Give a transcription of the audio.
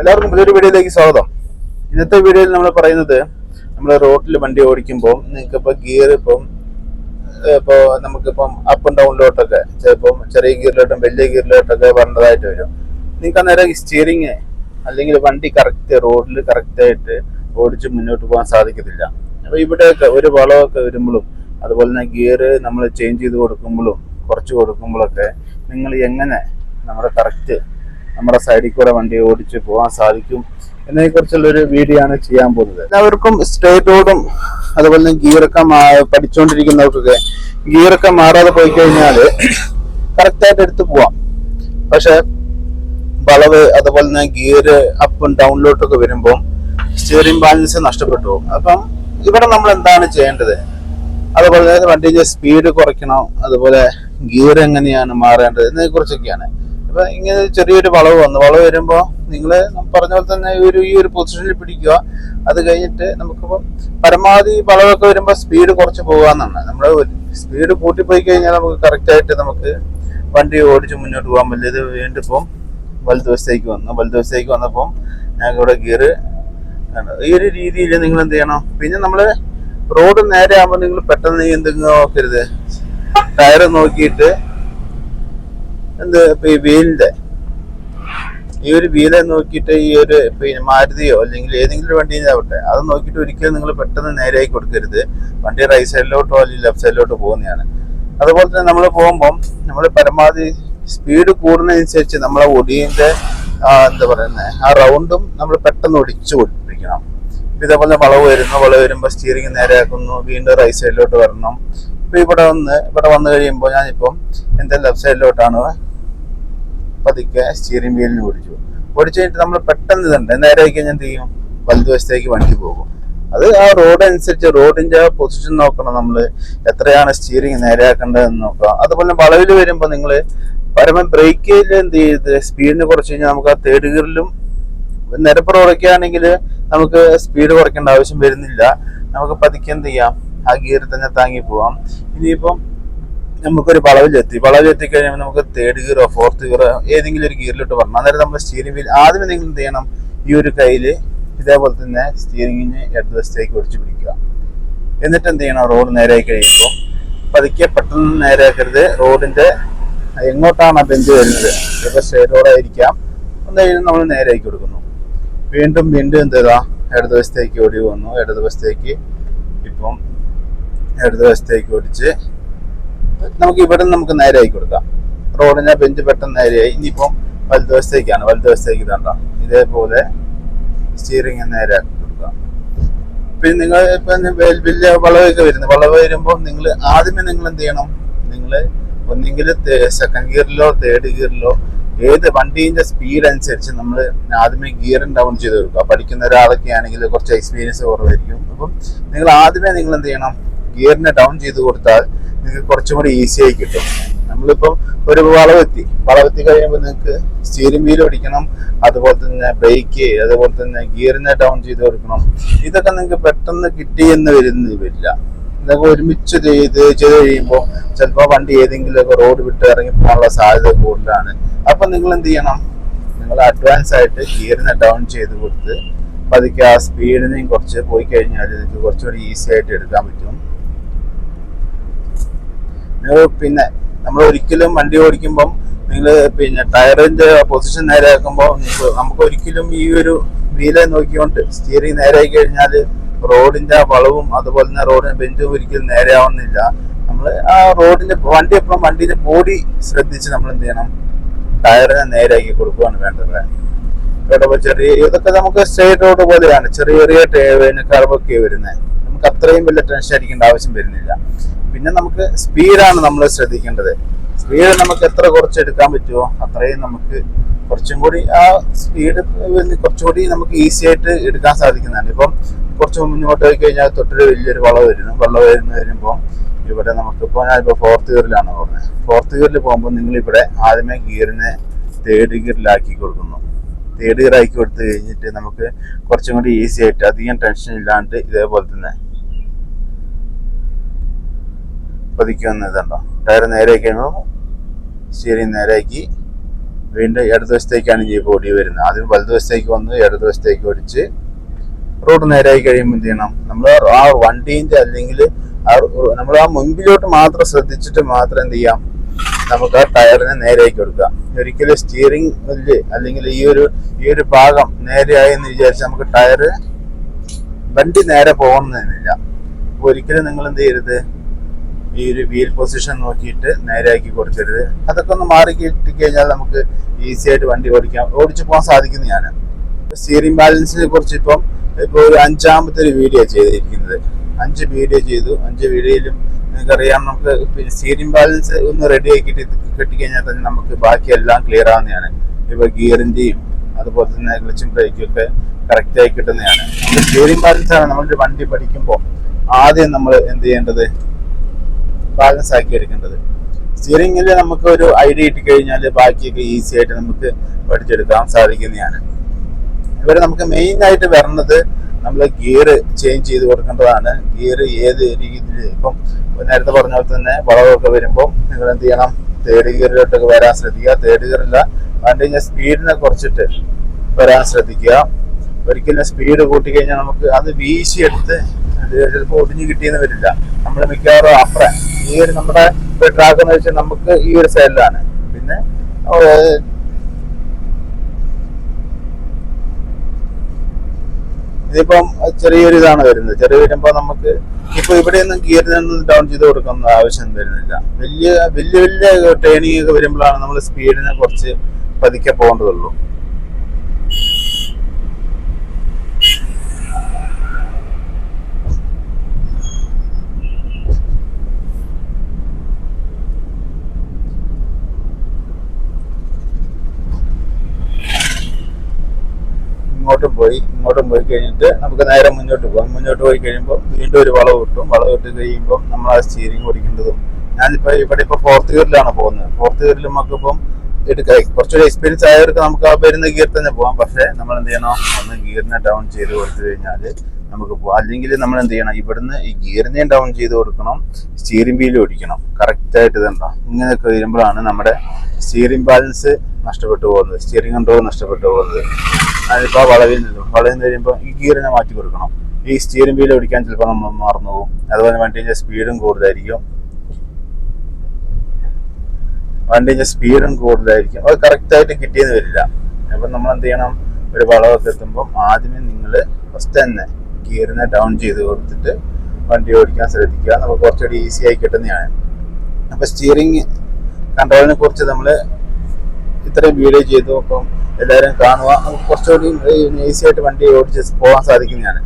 എല്ലാവർക്കും പുതിയൊരു വീഡിയോയിലേക്ക് സ്വാഗതം. ഇന്നത്തെ വീഡിയോയിൽ നമ്മൾ പറയുന്നത് നമ്മൾ റോഡിൽ വണ്ടി ഓടിക്കുമ്പോൾ നിങ്ങൾക്ക് ഇപ്പോൾ ഗിയർ ഇപ്പം ഇപ്പോൾ നമുക്കിപ്പം അപ്പ് ആൻഡ് ഡൗണിലോട്ടൊക്കെ ചിലപ്പം ചെറിയ ഗിയറിലോട്ടും വലിയ ഗിയറിലോട്ടൊക്കെ വരേണ്ടതായിട്ട് വരും. നിങ്ങൾക്ക് അന്നേരം സ്റ്റിയറിങ് അല്ലെങ്കിൽ വണ്ടി കറക്റ്റ് റോഡിൽ കറക്റ്റായിട്ട് ഓടിച്ച് മുന്നോട്ട് പോകാൻ സാധിക്കത്തില്ല. അപ്പോൾ ഇവിടെയൊക്കെ ഒരു വളമൊക്കെ വരുമ്പോഴും അതുപോലെ തന്നെ ഗിയർ നമ്മൾ ചേഞ്ച് ചെയ്ത് കൊടുക്കുമ്പോഴും കുറച്ച് കൊടുക്കുമ്പോഴൊക്കെ നിങ്ങൾ എങ്ങനെ നമ്മുടെ കറക്റ്റ് നമ്മുടെ സൈഡിൽ കൂടെ വണ്ടി ഓടിച്ച് പോകാൻ സാധിക്കും എന്നതിനെ കുറിച്ചുള്ള ഒരു വീഡിയോ ആണ് ചെയ്യാൻ പോകുന്നത്. എല്ലാവർക്കും സ്ട്രേറ്റ് റോഡും അതുപോലെ തന്നെ ഗിയറൊക്കെ പഠിച്ചുകൊണ്ടിരിക്കുന്നവർക്കൊക്കെ ഗിയറൊക്കെ മാറാതെ പോയി കഴിഞ്ഞാൽ കറക്റ്റായിട്ട് എടുത്തു പോവാം. പക്ഷെ വളവ് അതുപോലെ തന്നെ ഗിയർ അപ്പും ഡൗണിലോട്ടൊക്കെ വരുമ്പോൾ സ്റ്റിയറിംഗ് ബാലൻസ് നഷ്ടപ്പെട്ടു പോകും. അപ്പം ഇവിടെ നമ്മൾ എന്താണ് ചെയ്യേണ്ടത്? അതുപോലെ തന്നെ വണ്ടിയുടെ സ്പീഡ് കുറയ്ക്കണം അതുപോലെ ഗിയർ എങ്ങനെയാണ് മാറേണ്ടത് എന്നതിനെ കുറിച്ചൊക്കെയാണ് അപ്പൊ ഇങ്ങനെ ചെറിയൊരു വളവ് വന്നു. വളവ് വരുമ്പോൾ നിങ്ങൾ പറഞ്ഞ പോലെ തന്നെ ഒരു ഈ ഒരു പൊസിഷനിൽ പിടിക്കുക. അത് കഴിഞ്ഞിട്ട് നമുക്കിപ്പം പരമാവധി വളവൊക്കെ വരുമ്പോൾ സ്പീഡ് കുറച്ച് പോകാന്നാണ്. നമ്മൾ സ്പീഡ് കൂട്ടിപ്പോയി കഴിഞ്ഞാൽ നമുക്ക് കറക്റ്റ് ആയിട്ട് നമുക്ക് വണ്ടി ഓടിച്ച് മുന്നോട്ട് പോകാൻ പറ്റില്ല. ഇത് വീണ്ടും ഇപ്പം വലതുവശത്തേക്ക് വന്നു. വലതുവശത്തേക്ക് വന്നപ്പം ഞങ്ങൾക്ക് ഇവിടെ ഗിയർ ഈ ഒരു രീതിയിൽ നിങ്ങൾ എന്ത് ചെയ്യണം? പിന്നെ നമ്മൾ റോഡ് നേരെ ആകുമ്പോൾ നിങ്ങൾ പെട്ടെന്ന് എന്തെങ്കിലും നോക്കരുത് ടയർ നോക്കിയിട്ട് എന്ത് ഇപ്പൊ ഈ വീലിന്റെ ഈ ഒരു വീലെ നോക്കിയിട്ട് ഈ ഒരു പിന്നെ മാരുതിയോ അല്ലെങ്കിൽ ഏതെങ്കിലും വണ്ടി ആവട്ടെ അത് നോക്കിയിട്ട് ഒരിക്കലും നിങ്ങൾ പെട്ടെന്ന് നേരെയായി കൊടുക്കരുത്. വണ്ടി റൈറ്റ് സൈഡിലോട്ടോ അല്ലെങ്കിൽ ലെഫ്റ്റ് സൈഡിലോട്ടോ പോകുന്നതാണ്. അതുപോലെ തന്നെ നമ്മൾ പോകുമ്പം നമ്മൾ പരമാവധി സ്പീഡ് കൂടുന്നതനുസരിച്ച് നമ്മളെ ഒടിയന്റെ എന്താ പറയുന്നത് ആ റൗണ്ടും നമ്മൾ പെട്ടെന്ന് ഒടിച്ചു കൊടുപ്പിക്കണം ഇതേപോലെ വളവ് വരുന്നു വളവ് വരുമ്പോൾ സ്റ്റിയറിംഗ് നേരെയാക്കുന്നു വീണ്ടും റൈറ്റ് സൈഡിലോട്ട് വരണം. ഇപ്പൊ ഇവിടെ വന്ന് ഇവിടെ വന്നു കഴിയുമ്പോൾ ഞാനിപ്പം എന്റെ ലെഫ്റ്റ് സൈഡിലോട്ടാണ് പതുക്കെ സ്റ്റിയറിംഗ് വീലിന് ഓടിച്ചു ഓടിച്ചു കഴിഞ്ഞിട്ട് നമ്മൾ പെട്ടെന്ന് ഇതുണ്ട്. നേരെ ഞാൻ എന്ത് ചെയ്യും? വലതുവശത്തേക്ക് വണ്ടി പോകും. അത് ആ റോഡ് അനുസരിച്ച് റോഡിന്റെ പൊസിഷൻ നോക്കണം നമ്മൾ എത്രയാണ് സ്റ്റിയറിംഗ് നേരെയാക്കേണ്ടതെന്ന് നോക്കാം. അതുപോലെ വളവിൽ വരുമ്പോൾ നിങ്ങൾ പരമ ബ്രേക്കിൽ എന്ത് ചെയ്ത് സ്പീഡിന് കുറച്ച് കഴിഞ്ഞാൽ നമുക്ക് ആ തേർഡ് ഗിയറിലും നിരപ്പ് കുറയ്ക്കുകയാണെങ്കിൽ നമുക്ക് സ്പീഡ് കുറയ്ക്കേണ്ട ആവശ്യം വരുന്നില്ല. നമുക്ക് പതുക്കെ എന്ത് ചെയ്യാം? ആ ഗിയറിൽ തന്നെ താങ്ങി പോവാം. ഇനിയിപ്പം നമുക്കൊരു വളവിലെത്തി. വളവിലെത്തി കഴിയുമ്പോൾ നമുക്ക് തേർഡ് ഗിയറോ ഫോർത്ത് ഗിയറോ ഏതെങ്കിലും ഒരു ഗിയറിലോട്ട് വരണം. അന്നേരം നമ്മൾ സ്റ്റിയറിംഗ് വീൽ ആദ്യം നിങ്ങൾ എന്ത് ചെയ്യണം? ഈ ഒരു കയ്യിൽ ഇതേപോലെ തന്നെ സ്റ്റിയറിംഗിന് ഇടതുവശത്തേക്ക് ഒടിച്ചു പിടിക്കുക. എന്നിട്ട് എന്ത് ചെയ്യണം? റോഡ് നേരെയായി കഴിയുമ്പോൾ പതുക്കെ പെട്ടെന്ന് നേരെയാക്കരുത്. റോഡിന്റെ എങ്ങോട്ടാണ് ആ ബെഞ്ച് വരുന്നത്? ചിലപ്പോൾ സ്ട്രേറ്റ് റോഡായിരിക്കാം കഴിഞ്ഞ് നമ്മൾ നേരെയാക്കി കൊടുക്കുന്നു. വീണ്ടും വീണ്ടും എന്ത് ചെയ്താ? ഇടതുവശത്തേക്ക് ഓടി വന്നു. ഇടതുവശത്തേക്ക് ഇപ്പം ഇടതുവശത്തേക്ക് ഓടിച്ച് നമുക്ക് ഇവിടെ നമുക്ക് നേരെയായി കൊടുക്കാം. റോഡിനെ ബെഞ്ച് പെട്ടെന്ന് നേരെയായി ഇനിയിപ്പം വലതുവശത്തേക്കാണ്. വലതുവശത്തേക്ക് ഇതണ്ട ഇതേപോലെ സ്റ്റിയറിംഗ് നേരെയാക്കി കൊടുക്കാം. പിന്നെ നിങ്ങൾ ഇപ്പൊ വലിയ വളവൊക്കെ വരുന്നു. വളവ് വരുമ്പോൾ നിങ്ങൾ ആദ്യമേ നിങ്ങൾ എന്ത് ചെയ്യണം? നിങ്ങൾ ഒന്നെങ്കിൽ സെക്കൻഡ് ഗിയറിലോ തേർഡ് ഗിയറിലോ ഏത് വണ്ടീന്റെ സ്പീഡ് അനുസരിച്ച് നമ്മൾ ആദ്യമേ ഗിയർ ഡൗൺ ചെയ്ത് കൊടുക്കുക. പഠിക്കുന്ന ഒരാളൊക്കെ ആണെങ്കിൽ കുറച്ച് എക്സ്പീരിയൻസ് കുറവായിരിക്കും. അപ്പം നിങ്ങൾ ആദ്യമേ നിങ്ങൾ എന്ത് ചെയ്യണം? ഗിയറിനെ ഡൗൺ ചെയ്ത് കൊടുത്താൽ നിങ്ങൾക്ക് കുറച്ചും കൂടി ഈസി ആയി കിട്ടും. നമ്മളിപ്പം ഒരു വളവെത്തി വളവെത്തി കഴിയുമ്പോൾ നിങ്ങൾക്ക് സ്റ്റീറിംഗ് വീൽ ഓടിക്കണം അതുപോലെ തന്നെ ബ്രേക്ക് അതുപോലെ തന്നെ ഗിയറിനെ ഡൗൺ ചെയ്ത് കൊടുക്കണം. ഇതൊക്കെ നിങ്ങൾക്ക് പെട്ടെന്ന് കിട്ടിയെന്ന് വരുന്ന വരില്ല ഇതൊക്കെ ഒരുമിച്ച് ചെയ്ത് ചെയ്ത് കഴിയുമ്പോൾ ചിലപ്പോൾ വണ്ടി ഏതെങ്കിലുമൊക്കെ റോഡ് വിട്ട് ഇറങ്ങി പോകാനുള്ള സാധ്യത കൂടുതലാണ്. അപ്പൊ നിങ്ങൾ എന്ത് ചെയ്യണം? നിങ്ങൾ അഡ്വാൻസ് ആയിട്ട് ഗിയറിനെ ഡൗൺ ചെയ്ത് കൊടുത്ത് പതുക്കെ ആ സ്പീഡിനെയും കുറച്ച് പോയി കഴിഞ്ഞാൽ നിങ്ങൾക്ക് കുറച്ചുകൂടി ഈസി ആയിട്ട് എടുക്കാൻ പറ്റും. പിന്നെ നമ്മൾ ഒരിക്കലും വണ്ടി ഓടിക്കുമ്പം നിങ്ങൾ പിന്നെ ടയറിന്റെ പൊസിഷൻ നേരെയാക്കുമ്പോൾ നമുക്ക് ഒരിക്കലും ഈ ഒരു വീലെ നോക്കിക്കൊണ്ട് സ്റ്റിയറിംഗ് നേരെയായി കഴിഞ്ഞാൽ റോഡിന്റെ വളവും അതുപോലെ തന്നെ റോഡിന്റെ ബെഞ്ചും ഒരിക്കലും നേരെയാവുന്നില്ല. നമ്മൾ ആ റോഡിന്റെ വണ്ടി എപ്പോഴും വണ്ടിന്റെ ബോഡി ശ്രദ്ധിച്ച് നമ്മൾ എന്ത് ചെയ്യണം? ടയറിനെ നേരെയാക്കി കൊടുക്കുകയാണ് വേണ്ടത്. ഇവിടെ ചെറിയ ഇതൊക്കെ നമുക്ക് സ്ട്രേറ്റ് റോഡ് പോലെയാണ്. ചെറിയ ചെറിയ കർവൊക്കെ വരുന്നത്. നമുക്ക് അത്രയും വലിയ ടെൻഷൻ അടിക്കേണ്ട ആവശ്യം വരുന്നില്ല. പിന്നെ നമുക്ക് സ്പീഡാണ് നമ്മൾ ശ്രദ്ധിക്കേണ്ടത്. സ്പീഡ് നമുക്ക് എത്ര കുറച്ച് എടുക്കാൻ പറ്റുമോ അത്രയും നമുക്ക് കുറച്ചും കൂടി ആ സ്പീഡ് കുറച്ചുകൂടി നമുക്ക് ഈസി ആയിട്ട് എടുക്കാൻ സാധിക്കുന്നതാണ്. ഇപ്പം കുറച്ച് മുന്നോട്ട് പോയി കഴിഞ്ഞാൽ തൊട്ടൊരു വലിയൊരു വളം വരുന്നു. വെള്ളം വരുന്ന വരുമ്പോൾ ഇവിടെ നമുക്കിപ്പോൾ ഞാനിപ്പോൾ ഫോർത്ത് ഗിയറിലാണ് പറഞ്ഞത് ഫോർത്ത് ഗിയറിൽ പോകുമ്പോൾ നിങ്ങൾ ഇവിടെ ആദ്യമേ ഗിയറിനെ തേർഡ് ഗിയറിലാക്കി കൊടുക്കുന്നു. തേർഡ് ഗിയർ ആക്കി കൊടുത്തു കഴിഞ്ഞിട്ട് നമുക്ക് കുറച്ചും കൂടി ഈസി ആയിട്ട് അധികം ടെൻഷൻ ഇല്ലാണ്ട് ഇതേപോലെ തന്നെ പതിക്കുന്ന ഇതുണ്ടോ? ടയർ നേരെ കഴിയുമ്പോൾ സ്റ്റിയറിംഗ് നേരെയാക്കി. വീണ്ടും ഇടതുവശത്തേക്കാണ് ജീപ്പ് ഓടി വരുന്നത്. ആദ്യം വലതുവശത്തേക്ക് വന്ന് ഇടതുവശത്തേക്ക് ഓടിച്ച് റോഡ് നേരെയായി കഴിയുമ്പോൾ എന്ത് ചെയ്യണം? നമ്മൾ ആ വണ്ടീന്റെ അല്ലെങ്കിൽ നമ്മൾ ആ മുൻപിലോട്ട് മാത്രം ശ്രദ്ധിച്ചിട്ട് മാത്രം എന്ത് ചെയ്യാം? നമുക്ക് ആ ടയറിനെ നേരെയാക്കി കൊടുക്കുക. ഒരിക്കലും സ്റ്റിയറിംഗ് അല്ലെങ്കിൽ ഈ ഒരു ഈ ഒരു ഭാഗം നേരെയായി എന്ന് വിചാരിച്ച് നമുക്ക് ടയർ വണ്ടി നേരെ പോകണമെന്നില്ല. ഒരിക്കലും നിങ്ങൾ എന്ത് ചെയ്യരുത്? ഈ ഒരു വീൽ പൊസിഷൻ നോക്കിയിട്ട് നേരെയാക്കി കൊടുക്കരുത്. അതൊക്കെ ഒന്ന് മാറി കിട്ടിക്കഴിഞ്ഞാൽ നമുക്ക് ഈസി ആയിട്ട് വണ്ടി ഓടിക്കാം. ഓടിച്ചു പോകാൻ സാധിക്കുന്നതാണ് സ്റ്റിയറിംഗ് ബാലൻസിനെ കുറിച്ച് ഇപ്പം ഇപ്പോൾ ഒരു അഞ്ചാമത്തെ ഒരു വീഡിയോ ചെയ്തിരിക്കുന്നത്. അഞ്ച് വീഡിയോ ചെയ്തു. അഞ്ച് വീഡിയോയിലും നിങ്ങൾക്കറിയാം നമുക്ക് പിന്നെ സ്റ്റിയറിംഗ് ബാലൻസ് ഒന്ന് റെഡി ആക്കിയിട്ട് കിട്ടിക്കഴിഞ്ഞാൽ തന്നെ നമുക്ക് ബാക്കിയെല്ലാം ക്ലിയർ ആവുന്നതാണ്. ഇപ്പോൾ ഗിയറിന്റെയും അതുപോലെ തന്നെ ക്ലച്ചും ബ്രേക്കും ഒക്കെ കറക്റ്റായി കിട്ടുന്നതാണ്. സ്റ്റിയറിംഗ് ബാലൻസ് ആണ് നമ്മളൊരു വണ്ടി പഠിക്കുമ്പോൾ ആദ്യം നമ്മൾ എന്ത് ചെയ്യേണ്ടത്? ബാലൻസ് ആക്കി എടുക്കേണ്ടത്. സ്റ്റിയറിംഗിൽ നമുക്ക് ഒരു ഐഡിയ കഴിഞ്ഞാൽ ബാക്കിയൊക്കെ ഈസി ആയിട്ട് നമുക്ക് പഠിച്ചെടുക്കാൻ സാധിക്കുന്നതാണ്. ഇവിടെ നമുക്ക് മെയിൻ ആയിട്ട് വരുന്നത് നമ്മൾ ഗിയർ ചേഞ്ച് ചെയ്ത് കൊടുക്കേണ്ടതാണ്. ഗിയർ ഏത് രീതിയിൽ ഇപ്പം നേരത്തെ പറഞ്ഞ പോലെ തന്നെ വളവൊക്കെ വരുമ്പോൾ നിങ്ങൾ എന്ത് ചെയ്യണം? തേർഡ് ഗിയറിലോട്ടൊക്കെ വരാൻ ശ്രദ്ധിക്കുക. തേർഡ് ഗിയറില്ല കഴിഞ്ഞാൽ സ്പീഡിനെ കുറച്ചിട്ട് വരാൻ ശ്രദ്ധിക്കുക. ഒരിക്കലും സ്പീഡ് കൂട്ടിക്കഴിഞ്ഞാൽ നമുക്ക് അത് വീശിയെടുത്ത് ചിലപ്പോൾ ഒടിഞ്ഞു കിട്ടിയെന്ന് വരില്ല. നമ്മൾ മിക്കവാറും അപ്പുറം ഈ ഒരു നമ്മുടെ ട്രാക്ക് എന്ന് വെച്ചാൽ നമുക്ക് ഈ ഒരു സൈഡിലാണ് പിന്നെ ഇതിപ്പം ചെറിയൊരു ഇതാണ് വരുന്നത്. ചെറിയ വരുമ്പോൾ നമുക്ക് ഇപ്പൊ ഇവിടെ നിന്നും ഗിയറിൽ നിന്നും ഡൗൺ ചെയ്ത് കൊടുക്കുന്ന ആവശ്യം വരുന്നില്ല. വലിയ വലിയ വലിയ ട്രെയിനിങ് ഒക്കെ വരുമ്പോഴാണ് നമ്മൾ സ്പീഡിനെ കുറച്ച് പതിക്കെ പോകേണ്ടതുള്ളൂ. ഇങ്ങോട്ടും പോയി ഇങ്ങോട്ടും പോയി കഴിഞ്ഞിട്ട് നമുക്ക് നേരെ മുന്നോട്ട് പോകാം. മുന്നോട്ട് പോയി കഴിയുമ്പോൾ വീണ്ടും ഒരു വളവ് കിട്ടും. വളവ് ഇട്ട് കഴിയുമ്പോൾ നമ്മൾ ആ സ്റ്റിയറിംഗ് ഓടിക്കേണ്ടതും. ഞാനിപ്പോൾ ഇവിടെ ഇപ്പോൾ ഫോർത്ത് ഗിയറിലാണ് പോകുന്നത്. ഫോർത്ത് ഗിയറിൽ നമുക്കിപ്പം എടുക്കാം കുറച്ചൊരു എക്സ്പീരിയൻസ് ആയവർക്ക് നമുക്ക് ആ വരുന്ന ഗിയർ തന്നെ പോകാം. പക്ഷേ നമ്മൾ എന്ത് ചെയ്യണം? ഒന്ന് ഗിയറിനെ ഡൗൺ ചെയ്ത് കൊടുത്തു കഴിഞ്ഞാൽ നമുക്ക് പോകാം അല്ലെങ്കിൽ നമ്മൾ എന്ത് ചെയ്യണം? ഇവിടുന്ന് ഈ ഗിയറിനെ ഡൗൺ ചെയ്ത് കൊടുക്കണം സ്റ്റീറിംഗ് വീലും ഓടിക്കണം. കറക്റ്റ് ആയിട്ട് ഇതുണ്ടോ ഇങ്ങനെയൊക്കെ വരുമ്പോഴാണ് നമ്മുടെ സ്റ്റീറിംഗ് ബാലൻസ് നഷ്ടപ്പെട്ടു പോകുന്നത്. സ്റ്റിയറിംഗ് കൺട്രോൾ നഷ്ടപ്പെട്ടു പോകുന്നത്. അതിപ്പോൾ വളവിൽ നിന്നും വളവിൽ നിന്ന് കഴിയുമ്പോൾ ഈ ഗിയറിനെ മാറ്റി കൊടുക്കണം. ഈ സ്റ്റിയറിംഗ് വീൽ ഓടിക്കാൻ ചിലപ്പോൾ നമ്മൾ മറന്നു പോകും. അതുപോലെ വണ്ടീന്റെ സ്പീഡും കൂടുതലായിരിക്കും. വണ്ടീന്റെ സ്പീഡും കൂടുതലായിരിക്കും. അത് കറക്റ്റായിട്ട് കിട്ടിയെന്ന് വരില്ല. അപ്പം നമ്മൾ എന്ത് ചെയ്യണം? ഒരു വളവൊക്കെ എത്തുമ്പോൾ ആദ്യമേ നിങ്ങൾ ഫസ്റ്റ് തന്നെ ഗിയറിനെ ഡൗൺ ചെയ്ത് കൊടുത്തിട്ട് വണ്ടി ഓടിക്കാൻ ശ്രദ്ധിക്കുക. നമുക്ക് കുറച്ചുകൂടി ഈസി ആയി കിട്ടുന്നതാണ്. അപ്പൊ സ്റ്റിയറിംഗ് കൺട്രോളിനെ കുറിച്ച് നമ്മൾ ഇത്രയും വീഡിയോ ചെയ്തു. അപ്പം എല്ലാവരും കാണുക. നമുക്ക് കുറച്ചുകൂടി ഈസി ആയിട്ട് വണ്ടി ഓടിച്ച് പോകാൻ സാധിക്കുന്നതാണ്.